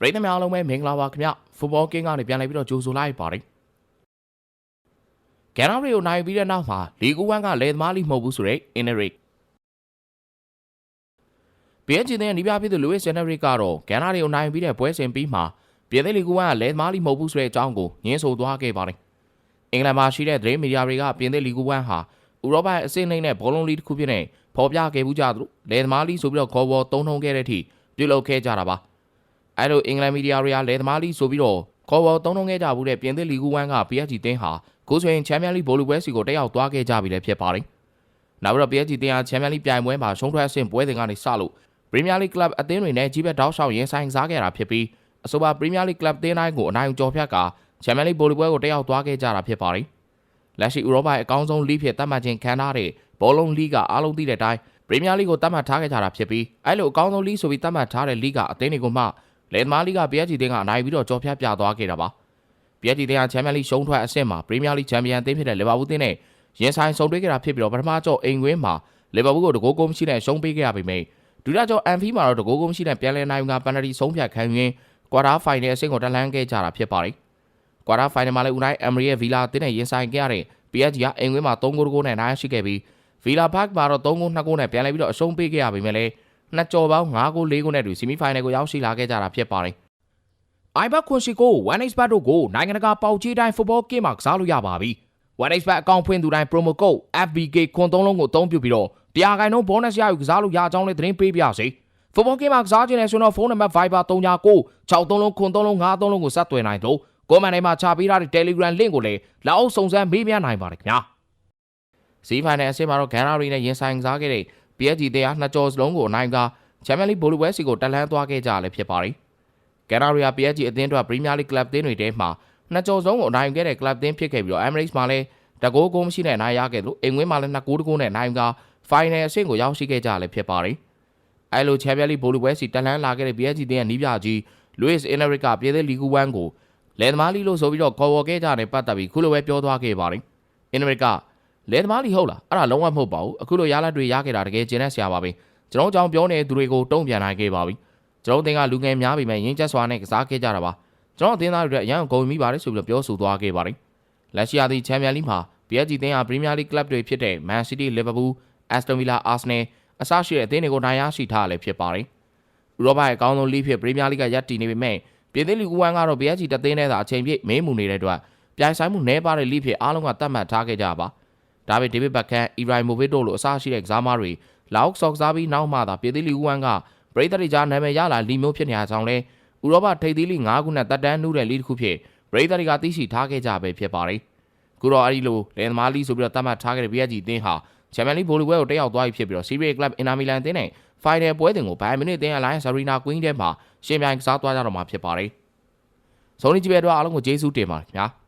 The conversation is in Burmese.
ပရိသတ်များအားလုံးပဲမင်္ဂလာပါခင်ဗျဖူဘောကင်းကနေပြန်လည်ပြီးတော့ကြိုဆိုလိုက်ပါတယ်ဂန်နာရီကိုနိုင်ပြီးတဲ့နောက်မှာလီဂူဝမ်ကလေသမားလိမဟုတ်ဘူးဆိုတဲ့အင်နရိတ်ပြန်ကျင်တဲ့နီးပြဖြစ်သူလူဝစ်စင်နရိတ်ကတော့ဂန်နာရီကိုနိုင်ပြီးတဲ့ပွဲစဉ်ပြီးမှာပြည်သက်လီဂူဝမ်ကလေသမားလိမဟုတ်ဘူးဆိုတဲ့အကြောင်းကိုညင်းဆိုသွားခဲ့ပါတယ်အင်္ဂလန်မှာရှိတဲ့သတင်းမီဒီယာတွေကပြည်သက်လီဂူဝမ်ဟာဥရောပရဲ့အဆင့်နှိမ့်တဲ့ဘောလုံးလီတစ်ခုဖြစ်နေဖော်ပြခဲ့မှုကြသလိုလေသမားလိဆိုပြီးတော့ခေါ်ပေါ်သုံးထုံးခဲ့တဲ့အထိပြုလုပ်ခဲ့ကြတာပါ အဲ့လိုအင်္ဂလန်မီဒီယာတွေကလည်းသမားလိဆိုပြီးတော့ခေါ်ပေါ်သုံးလုံးခဲ့ကြဘူးတဲ့ပြင်သစ်လီဂူဝမ်က PSG တင်းဟာကိုဆိုရင်ချန်ပီယံလိဘောလုံးပွဲစီကိုတက်ရောက်သွားခဲ့ကြပြီလည်းဖြစ်ပါတယ်။နောက်ပြီးတော့ PSG တင်းဟာချန်ပီယံလိပြိုင်ပွဲမှာရှုံးထွက်အဆင့်ပွဲစဉ်ကနေစလို့ပရီးမီးယားလိကလပ်အသင်းတွေနဲ့ကြီးဘက်တောက်လျှောက်ရင်ဆိုင်စားခဲ့တာဖြစ်ပြီးအဆိုပါပရီးမီးယားလိကလပ်တင်းတိုင်းကိုအနိုင်ကျော်ဖြတ်ကချန်ပီယံလိဘောလုံးပွဲကိုတက်ရောက်သွားခဲ့ကြတာဖြစ်ပါတယ်။လက်ရှိဥရောပရဲ့အကောင်းဆုံးလိဖြစ်သတ်မှတ်ခြင်းခံထားတဲ့ဘောလုံးလိကအားလုံးသိတဲ့အတိုင်းပရီးမီးယားလိကိုသတ်မှတ်ထားခဲ့ကြတာဖြစ်ပြီးအဲ့လိုအကောင်းဆုံးလိဆိုပြီးသတ်မှတ်ထားတဲ့လိကအသင်းတွေကိုမှ လေသမားလိက PSG တင်းကအနိုင်ပြီးတော့ကြော်ဖြတ်ပြသွားခဲ့တာပါ PSG တင်းကချန်ပီယံလိရှုံးထွက်အဆင့်မှာပရီးမီးယားလိချန်ပီယံအသင်းဖြစ်တဲ့လီဗာပူးတင်းနဲ့ရင်ဆိုင်ဆုံတွေ့ခဲ့တာဖြစ်ပြီးတော့ပထမကြော့အိမ်ကွင်းမှာလီဗာပူးကိုတကိုးကုန်းရှိနဲ့ရှုံးပေးခဲ့ရပေမယ့်ဒုတိယကြော့အန်ဖီမှာတော့တကိုးကုန်းရှိနဲ့ပြန်လည်နိုင်ကပန်နတီဆုံးဖြတ်ခံရင်းကွာတာဖိုင်နယ်အဆင့်ကိုတက်လှမ်းခဲ့ကြတာဖြစ်ပါတယ်ကွာတာဖိုင်နယ်မှာလည်းဦးနိုင်အမ်ရီရဲ့ဗီလာအသင်းနဲ့ရင်ဆိုင်ခဲ့ရတဲ့ PSG ကအိမ်ကွင်းမှာ3ဂိုးတကိုးနဲ့နိုင်ရှိခဲ့ပြီးဗီလာဘတ်မှာတော့3ဂိုး2ဂိုးနဲ့ပြန်လည်ပြီးတော့အရှုံးပေးခဲ့ရပေမယ့်လည်း နှစ်ကြော်ပေါင်း5ဂိုး4ဂိုးနဲ့တူဆီမီဖိုင်နယ်ကိုရောက်ရှိလာခဲ့ကြတာဖြစ်ပါတယ်အိုင်ဘတ်ခွန်ရှိကို 1xbet တို့ကိုနိုင်ငံတကာပေါက်ကြီးတိုင်းဖုတဘောကင်းမှာကစားလို့ရပါပြီ။ 1xbet အကောင့်ဖွင့်သူတိုင်း promo code FBK ခွန်သုံးလုံးကိုအသုံးပြုပြီးတော့တရားခိုင်နှုန်း bonus ရယူကစားလို့ရအောင်လည်းသတင်းပေးပြစေ။ဖုတဘောကင်းမှာကစားခြင်းနဲ့ဆိုတော့ဖုန်းနံပါတ် Viber 39 63လုံးခွန်သုံးလုံး53လုံးကိုဆက်သွယ်နိုင်လို့ကိုမန်ထဲမှာချပေးထားတဲ့ Telegram link ကိုလည်းလောက်အောင်စုံစမ်းမေးမြန်းနိုင်ပါတယ်ခင်ဗျာ။စီဖိုင်နယ်အဆင့်မှာတော့ဂန်နာရီနဲ့ရင်ဆိုင်ကစားခဲ့တဲ့ PSG တရားနှစ်ကြော်စလုံးကိုအနိုင်ကချန်ပီယံလိဘောလုံးပွဲစီကိုတက်လှမ်းသွားခဲ့ကြလည်းဖြစ်ပါတယ်။ကန်နာရီယာ PSG အသင်းအတွက်ပရီးမီးယားလိကလပ်အသင်းတွေထဲမှာနှစ်ကြော်ဆုံးကိုအနိုင်ခဲ့တဲ့ကလပ်အသင်းဖြစ်ခဲ့ပြီးတော့ Emirates မှာလည်းတကိုးကုန်းမရှိနဲ့နိုင်ရခဲ့လို့အိမ်ဝင်းမှာလည်းနှစ်ကိုးတကိုးနဲ့နိုင်ကဖိုင်နယ်အဆင့်ကိုရောက်ရှိခဲ့ကြလည်းဖြစ်ပါတယ်။အဲလိုချန်ပီယံလိဘောလုံးပွဲစီတက်လှမ်းလာခဲ့တဲ့ PSG အသင်းရဲ့နီးပြကြီး Luis Enrique ကပြည်သက်လီဂူ1ကိုလယ်သမားလီလို့ဆိုပြီးတော့ခေါ်ဝေါ်ခဲ့ကြတဲ့ပတ်သက်ပြီးခုလိုပဲပြောသွားခဲ့ပါတယ်။ Enrique က လယ်သမားလီဟုတ်လားအဲ့ဒါလုံးဝမဟုတ်ပါဘူးအခုလိုရလဒ်တွေရခဲ့တာတကယ်ကျင်းတဲ့ဆရာပါပဲကျွန်တော်ကြောင်ပြောနေသူတွေကိုတုံ့ပြန်နိုင်ခဲ့ပါပြီကျွန်တော်တင်ကလူငယ်များပြီမဲ့ရင်းချက်စွာနဲ့ကစားခဲ့ကြတာပါကျွန်တော်အသင်းသားတွေအတွက်အရန်ဂုဏ်မိပါတယ်ဆိုပြီးတော့ပြောဆိုသွားခဲ့ပါတယ်လက်ရှိအသည့်ချန်ပီယံလိမှာ PSG သင်းဟာပရီးမီးယားလိကလပ်တွေဖြစ်တဲ့ Man City, Liverpool, Aston Villa, Arsenal အစရှိတဲ့အသင်းတွေကိုနိုင်ရရှိထားလည်းဖြစ်ပါတယ်ဥရောပရဲ့အကောင်းဆုံးလိဖြစ်ပရီးမီးယားလိကရပ်တည်နေပေမဲ့ပြည်သစ်လီဂူ1ကတော့ PSG တသင်းနဲ့သာအချိန်ပြည့်မင်းမှုနေတဲ့အတွက်ပြိုင်ဆိုင်မှုနှဲပါတဲ့လိဖြစ်အားလုံးကတတ်မှတ်ထားခဲ့ကြပါ ဒါပေမဲ့ဒေးဗစ်ဘက်ခန်အီရိုင်မိုဗစ်တို့လိုအစရှိတဲ့ကစားသမားတွေလောက်ဆော့ကစားပြီးနောက်မှသာပြည်သစ်လီဂူ1ကပရိသတ်တွေကြားနာမည်ရလာလီမျိုးဖြစ်နေကြကြောင်းလဲဥရောပထိပ်သီးလိ9ခုနဲ့တက်တန်းနှူးတဲ့လိတစ်ခုဖြစ်ပရိသတ်တွေကသိရှိထားခဲ့ကြပဲဖြစ်ပါတယ်ခုတော့အဲ့ဒီလိုလန်သမားလိဆိုပြီးတော့တတ်မှတ်ထားခဲ့တဲ့ PSG အသင်းဟာချန်ပီယံလိဗိုလ်ပွဲကိုတက်ရောက်သွားပြီဖြစ်ပြီးတော့ Serie A Club Inter Milan အသင်းနဲ့ဖိုင်နယ်ပွဲတင်ကိုဘိုင်မီနစ်အသင်း Alliance Arena Queen ထဲမှာရှင်ပြိုင်ကစားသွားကြတော့မှာဖြစ်ပါတယ်။ဆုံးနေကြည့်ပဲတော့အားလုံးကိုကျေးဇူးတင်ပါတယ်ခင်ဗျာ။